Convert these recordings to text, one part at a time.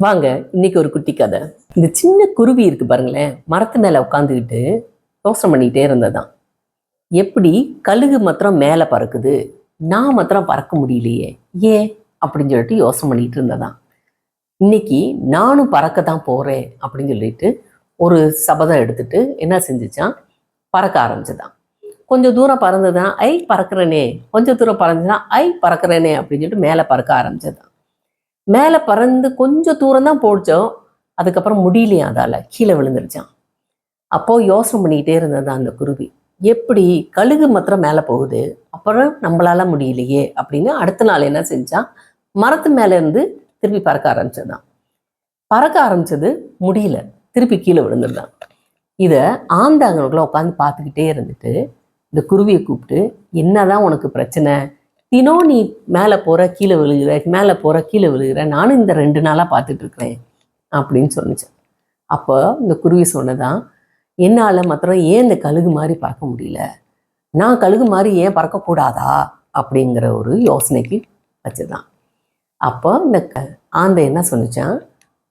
வாங்க இன்னைக்கு ஒரு குட்டி கதை. இந்த சின்ன குருவி இருக்கு பாருங்களேன் மரத்து மேலே உட்காந்துக்கிட்டு யோசனை பண்ணிக்கிட்டே இருந்ததான் எப்படி கழுகு மாத்திரம் மேலே பறக்குது நான் மாத்திரம் பறக்க முடியலையே ஏன்? அப்படின்னு சொல்லிட்டு யோசனை பண்ணிட்டு இருந்ததான் இன்னைக்கு நானும் பறக்க தான் போகிறேன் அப்படின்னு சொல்லிட்டு ஒரு சபதம் எடுத்துட்டு என்ன செஞ்சுச்சான்? பறக்க ஆரம்பிச்சுதான். கொஞ்சம் தூரம் பறந்துதான் ஐ பறக்கிறேனே. கொஞ்சம் தூரம் பறந்துதான் ஐ பறக்கிறேனே அப்படின்னு சொல்லிட்டு மேலே பறக்க ஆரம்பிச்சதான். மேலே பறந்து கொஞ்சம் தூரம் தான் போடிச்சோம் அதுக்கப்புறம் முடியலையா அதால் கீழே விழுந்துருச்சான் அப்போ யோசனை பண்ணிக்கிட்டே இருந்தது அந்த குருவி. எப்படி கழுகு மாத்திரம் மேலே போகுது அப்புறம் நம்மளால முடியலையே அப்படின்னு அடுத்த நாள் என்ன செஞ்சான் மரத்து மேலே இருந்து திருப்பி பறக்க ஆரம்பிச்சதுதான். பறக்க ஆரம்பிச்சது முடியல திருப்பி கீழே விழுந்துருந்தான் இதை ஆந்தாங்களுக்குள்ள உட்காந்து பார்த்துக்கிட்டே இருந்துட்டு இந்த குருவியை கூப்பிட்டு என்னதான் உனக்கு பிரச்சனை தினம் நீ மேலே போகிற கீழே விழுகிற மேலே போகிற கீழே விழுகிற நானும் இந்த ரெண்டு நாளாக பார்த்துட்டு இருக்கிறேன் அப்படின்னு சொன்னிச்சேன் அப்போ இந்த குருவி சொன்னதான் என்னால் மாத்திரம் ஏன் இந்த கழுகு மாதிரி பறக்க முடியல? நான் கழுகு மாதிரி ஏன் பறக்கக்கூடாதா? அப்படிங்கிற ஒரு யோசனைக்கு வச்சுதான். அப்போ இந்த க ஆந்தை என்ன சொன்னிச்சான்?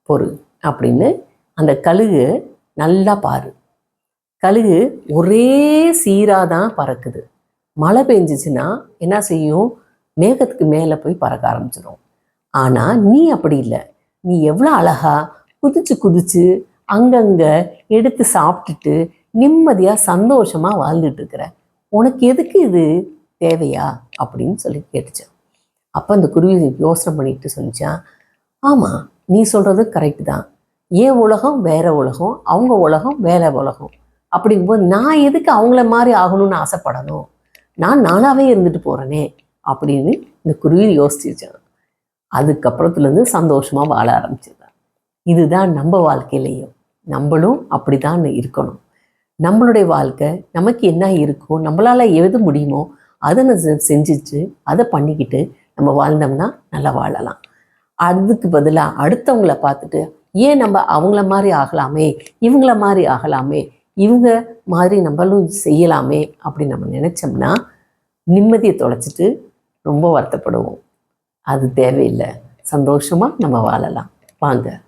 பொறு அப்படின்னு. அந்த கழுகு நல்லா பாரு. கழுகு ஒரே சீராக தான் பறக்குது. மழை பெஞ்சிச்சுன்னா என்ன செய்யும்? மேகத்துக்கு மேலே போய் பறக்க ஆரம்பிச்சிடும் ஆனால் நீ அப்படி இல்லை. நீ எவ்வளோ அழகா குதிச்சு குதிச்சு அங்கங்கே எடுத்து சாப்பிட்டுட்டு நிம்மதியாக சந்தோஷமாக வாழ்ந்துட்டு இருக்கிற. உனக்கு எதுக்கு இது தேவையா? அப்படின்னு சொல்லி கேட்டுச்சேன் அப்போ அந்த குருவி யோசனை பண்ணிட்டு சொன்னிச்சான் ஆமாம் நீ சொல்கிறது கரெக்டு தான். என் உலகம் வேற உலகம்? அவங்க உலகம் வேற உலகம். அப்படிங்கும்போது நான் எதுக்கு அவங்கள மாதிரி ஆகணும்னு ஆசைப்படணும்? நான் நானாகவே இருந்துட்டு போகிறேனே அப்படின்னு இந்த குருவி யோசிச்சிருச்சான் அதுக்கப்புறத்துலேருந்து சந்தோஷமாக வாழ ஆரம்பிச்சிருந்தான் இதுதான் நம்ம வாழ்க்கையிலையும் நம்மளும் அப்படி தான் இருக்கணும். நம்மளுடைய வாழ்க்கை நமக்கு என்ன இருக்கோ நம்மளால் எது முடியுமோ அதை நான் செ- அதை பண்ணிக்கிட்டு நம்ம வாழ்ந்தோம்னா நல்லா வாழலாம். அதுக்கு பதிலாக அடுத்தவங்கள பார்த்துட்டு ஏன் நம்ம அவங்கள மாதிரி ஆகலாமே இவங்கள மாதிரி ஆகலாமே இவங்க மாதிரி நம்மளும் செய்யலாமே அப்படின்னு நம்ம நினச்சோம்னா நிம்மதியை தொலைச்சிட்டு ரொம்ப வருத்தப்படுவோம். அது தேவையில்லை. சந்தோஷமாக நம்ம வாழலாம். வாங்க.